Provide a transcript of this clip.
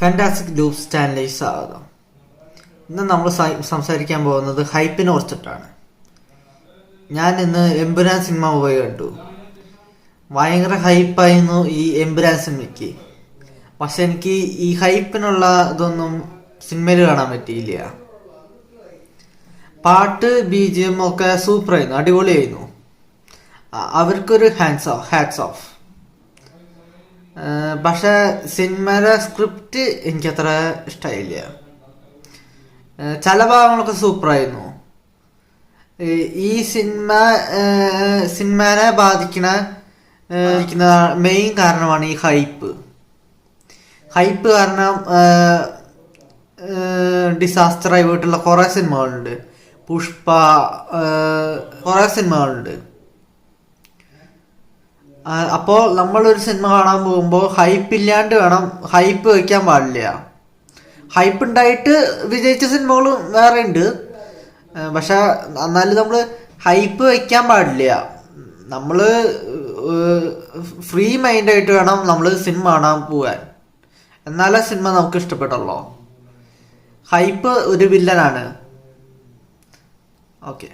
Fantastic loop സ്റ്റാൻലേക്ക് സ്വാഗതം ഇന്ന് നമ്മൾ സംസാരിക്കാൻ പോകുന്നത് ഹൈപ്പിനെ കുറിച്ചിട്ടാണ്. ഞാൻ ഇന്ന് എംബുരാൻ സിനിമ പോയി കണ്ടു. ഭയങ്കര ഹൈപ്പായിരുന്നു ഈ എംബുരാൻ സിനിമയ്ക്ക്. പക്ഷെ എനിക്ക് ഈ ഹൈപ്പിനുള്ള ഇതൊന്നും സിനിമയിൽ കാണാൻ പറ്റിയില്ല. പാട്ട് ബി ജി എം ഒക്കെ സൂപ്പറായിരുന്നു അടിപൊളിയായിരുന്നു. അവർക്കൊരു ഹാൻഡ്സ് ഓഫ് ഹാറ്റ്സ് ഓഫ് പക്ഷെ സിനിമയുടെ സ്ക്രിപ്റ്റ് എനിക്കത്ര ഇഷ്ടമായില്ല ചില ഭാഗങ്ങളൊക്കെ സൂപ്പറായിരുന്നു. ഈ- സിനിമ സിനിമനെ ബാധിക്കണ മെയിൻ കാരണമാണ് ഈ ഹൈപ്പ് ഹൈപ്പ് കാരണം ഡിസാസ്റ്റർ ആയി പോയിട്ടുള്ള കുറേ സിനിമകളുണ്ട്. പുഷ്പ കുറേ സിനിമകളുണ്ട്. ആ, അപ്പോ നമ്മളൊരു സിനിമ കാണാൻ പോകുമ്പോൾ ഹൈപ്പ് ഇല്ലാണ്ട് വേണം ഹൈപ്പ് വയ്ക്കാൻ പാടില്ല. ഹൈപ്പ് ഉണ്ടായിട്ട് വിജയിച്ച സിനിമകളും വേറെ ഉണ്ട് പക്ഷെ എന്നാലും നമ്മൾ ഹൈപ്പ് വയ്ക്കാൻ പാടില്ല. നമ്മൾ ഫ്രീ മൈൻഡായിട്ട് വേണം നമ്മൾ സിനിമ കാണാൻ പോകാൻ എന്നാലേ സിനിമ നമുക്ക് ഇഷ്ടപ്പെട്ടുള്ളൂ. ഹൈപ്പ് ഒരു വില്ലനാണ്. ഓക്കെ